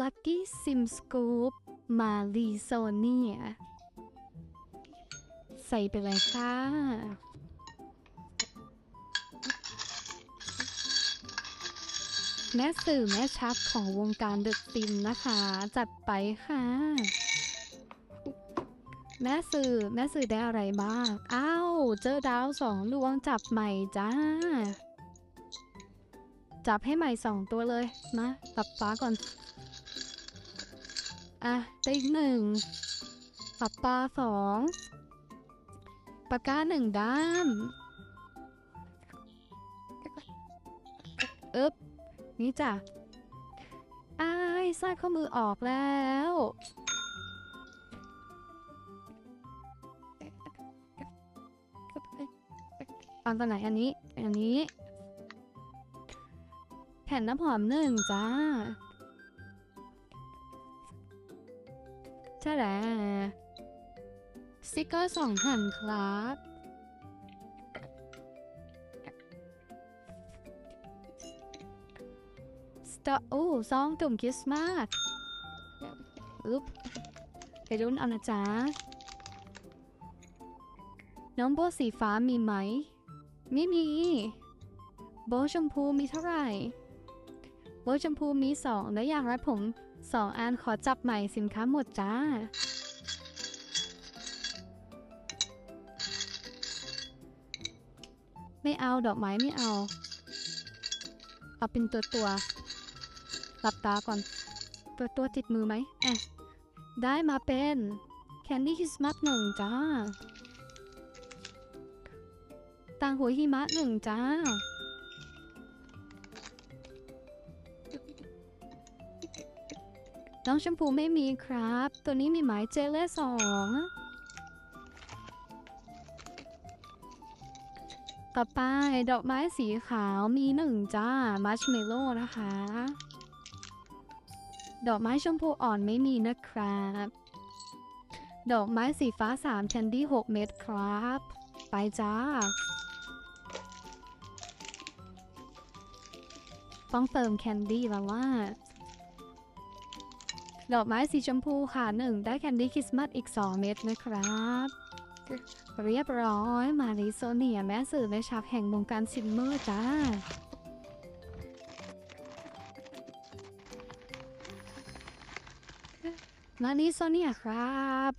Lucky Sim Scoop มาลีโซเนีย ใส่ไปเลยค่ะแม่สื่อแม่ชักของวงการเดอะซิมนะคะ จัดไปค่ะ แม่สื่อแม่สื่อได้อะไรบ้าง อ้าว เจอดาวสองดวงจับใหม่จ้า จับให้ใหม่สองตัวเลยนะตับฟ้าก่อน อะ ได้อีกหนึ่งปับปาสองปากกาหนึ่งด้ามอึ๊บนี่จ้ะอ้ายสร้อยข้อมือออกแล้วฟังตอนไหนอันนี้ อันนี้ แผ่นน้ำหอมหนึ่งจ้า ใช่แล้วสติกเกอร์สองแผ่นครับ สตอโอ้ซองตุ่มคริสต์มาสอุ๊บไปรุ่นเอานะจ๊ะ น้องโบสีฟ้ามีไหม ไม่มี โบชมพูมีเท่าไหร่ โบชมพูมีสองและอยากรัดผมสองอันขอจับใหม่สินค้าหมดจ้า ไม่เอาดอกไม้ไม่เอา เอาเป็นตัวตัวหลับตาก่อน ตัวตัวติดมือไหมแอะได้มาเป็นแคนดี้คริสต์มาสหนึ่งจ้าต่างหัวหิมะหนึ่งจ้า น้องชมพูไม่มีครับ ตัวนี้มีหมายเจเลสองต่อไปดอกไม้สีขาวมีหนึ่งจ้า มัชเมลโล่นะคะ ดอกไม้ชมพูอ่อนไม่มีนะครับ ดอกไม้สีฟ้า3แคนดี้6เม็ดครับ ไปจ้าต้องเติมแคนดี้แล้วว่า ดอกไม้สีชมพูค่ะหนึ่งได้แคนดี้คริสต์มาสอีก 2 เม็ดนะครับ เรียบร้อย มาริโซเนียแม่สื่อและชับแห่งวงการซิมเมอร์จ้ามาริโซเนียครับ